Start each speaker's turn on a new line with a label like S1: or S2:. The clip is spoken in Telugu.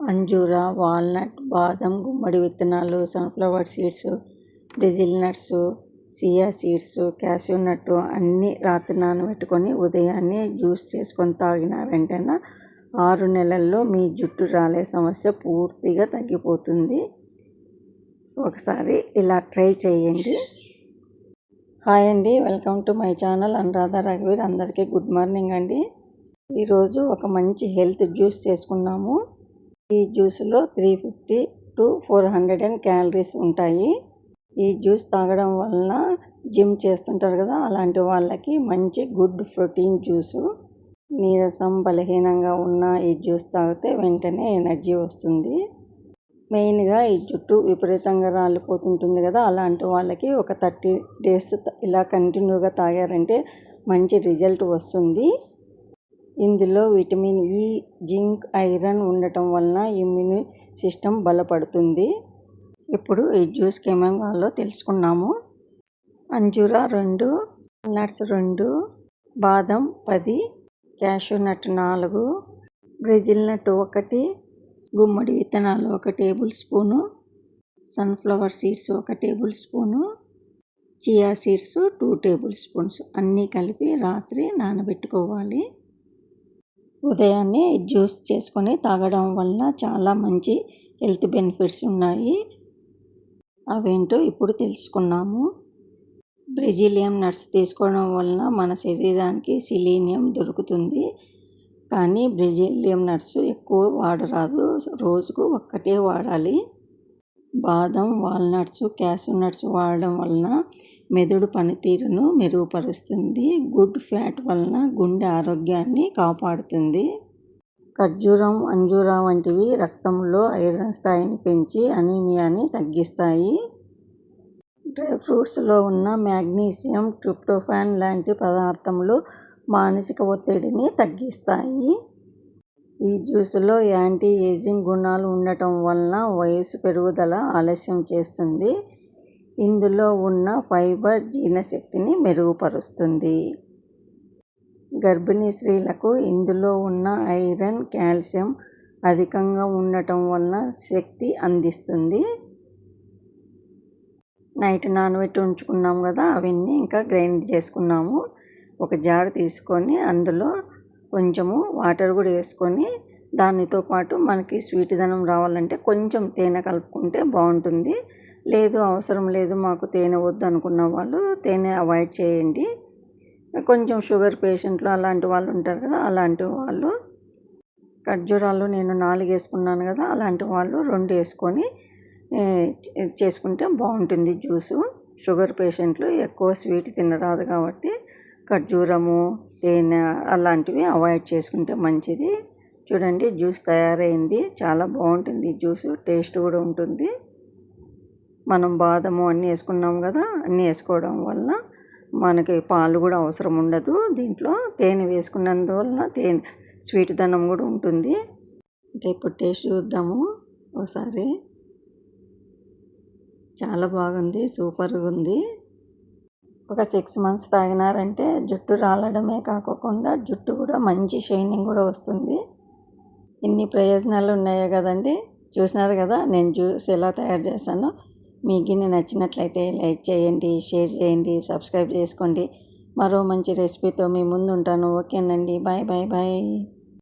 S1: అంజూరా వాల్నట్ బాదం గుమ్మడి విత్తనాలు sunflower seeds Brazil nuts chia seeds cashew nut అన్నీ రాత్రి నానబెట్టుకొని ఉదయాన్నే జ్యూస్ చేసుకొని తాగినారంటేనా ఆరు నెలల్లో మీ జుట్టు రాలే సమస్య పూర్తిగా తగ్గిపోతుంది. ఒకసారి ఇలా ట్రై చేయండి. హాయ్ అండి welcome to my channel Anuradha రఘువీర్. అందరికీ గుడ్ మార్నింగ్ అండి. ఈరోజు ఒక మంచి హెల్త్ జ్యూస్ చేసుకున్నాము ఈ జ్యూస్లో three fifty to four hundred and calories ఉంటాయి. ఈ జ్యూస్ తాగడం వలన జిమ్ చేస్తుంటారు కదా అలాంటి వాళ్ళకి మంచి గుడ్ ప్రోటీన్ జ్యూసు. నీరసం బలహీనంగా ఉన్న ఈ జ్యూస్ తాగితే వెంటనే ఎనర్జీ వస్తుంది. మెయిన్గా ఈ జుట్టు విపరీతంగా రాలిపోతుంటుంది కదా అలాంటి వాళ్ళకి ఒక థర్టీ డేస్ ఇలా కంటిన్యూగా తాగారంటే మంచి రిజల్ట్ వస్తుంది. ఇందులో విటమిన్ ఈ జింక్ ఐరన్ ఉండటం వలన ఇమ్యూని సిస్టమ్ బలపడుతుంది. ఇప్పుడు ఈ జ్యూస్కి ఏమేమి తెలుసుకున్నాము. అంజూర రెండు నట్స్ రెండు బాదం పది క్యాషూ నట్ నాలుగు బ్రెజిల్ నట్ ఒకటి గుమ్మడి విత్తనాలు ఒక టేబుల్ స్పూను సన్ఫ్లవర్ సీడ్స్ ఒక table spoon chia seeds two table spoons అన్నీ కలిపి రాత్రి నానబెట్టుకోవాలి. ఉదయాన్నే జ్యూస్ చేసుకొని తాగడం వలన చాలా మంచి హెల్త్ బెనిఫిట్స్ ఉన్నాయి. అవేంటో ఇప్పుడు తెలుసుకున్నాము. బ్రెజిలియం నట్స్ తీసుకోవడం వలన మన శరీరానికి సిలీనియం దొరుకుతుంది. కానీ బ్రెజిలియం నట్స్ ఎక్కువ వాడరాదు. రోజుకు ఒక్కటే వాడాలి. బాదం వాల్నట్స్ క్యాషూ నట్స్ వాడడం వలన మెదడు పనితీరును మెరుగుపరుస్తుంది. గుడ్ ఫ్యాట్ వలన గుండె ఆరోగ్యాన్ని కాపాడుతుంది. ఖర్జూరం అంజూర వంటివి రక్తంలో ఐరన్ స్థాయిని పెంచి అనీమియాని తగ్గిస్తాయి. డ్రై ఫ్రూట్స్లో ఉన్న మ్యాగ్నీషియం ట్రిప్టోఫాన్ లాంటి పదార్థములు మానసిక ఒత్తిడిని తగ్గిస్తాయి. ఈ జ్యూస్లో యాంటీ ఏజింగ్ గుణాలు ఉండటం వలన వయసు పెరుగుదల ఆలస్యం చేస్తుంది. ఇందులో ఉన్న ఫైబర్ జీర్ణశక్తిని మెరుగుపరుస్తుంది. గర్భిణీ స్త్రీలకు ఇందులో ఉన్న ఐరన్ కాల్షియం అధికంగా ఉండటం వలన శక్తి అందిస్తుంది. నైట్ నానబెట్టి ఉంచుకున్నాం కదా అవన్నీ ఇంకా గ్రైండ్ చేసుకున్నాము. ఒక జార్ తీసుకొని అందులో కొంచెము వాటర్ కూడా వేసుకొని దానితో పాటు మనకి స్వీట్ ధనం రావాలంటే కొంచెం తేనె కలుపుకుంటే బాగుంటుంది. లేదు అవసరం లేదు మాకు తేనె వద్దు అనుకున్న వాళ్ళు తేనె అవాయిడ్ చేయండి. కొంచెం షుగర్ పేషెంట్లు అలాంటి వాళ్ళు ఉంటారు కదా అలాంటి వాళ్ళు. ఖర్జూరాలు నేను నాలుగు వేసుకున్నాను కదా అలాంటి వాళ్ళు రెండు వేసుకొని చేసుకుంటే బాగుంటుంది జ్యూసు. షుగర్ పేషెంట్లు ఎక్కువ స్వీట్ తినరాదు కాబట్టి ఖర్జూరము తేనె అలాంటివి అవాయిడ్ చేసుకుంటే మంచిది. చూడండి జ్యూస్ తయారైంది. చాలా బాగుంటుంది జ్యూస్. టేస్ట్ కూడా ఉంటుంది. మనం బాదము అన్నీ వేసుకున్నాం కదా అన్నీ వేసుకోవడం వల్ల మనకి పాలు కూడా అవసరం ఉండదు. దీంట్లో తేనె వేసుకున్నందువలన తేనె స్వీట్ ధనం కూడా ఉంటుంది. ఇప్పుడు టేస్ట్ చూద్దాము ఒకసారి. చాలా బాగుంది సూపర్గా ఉంది. ఒక సిక్స్ మంత్స్ తాగినారంటే జుట్టు రాలడమే కాకుండా జుట్టు కూడా మంచి షైనింగ్ కూడా వస్తుంది. ఇన్ని ప్రయోజనాలు ఉన్నాయో కదండి? చూసినారు కదా నేను జ్యూస్ ఎలా తయారు చేశానో. మీకు నచ్చినట్లయితే లైక్ చేయండి షేర్ చేయండి సబ్స్క్రైబ్ చేసుకోండి. మరో మంచి రెసిపీతో మీ ముందు ఉంటాను ఓకేనండి. Bye bye bye.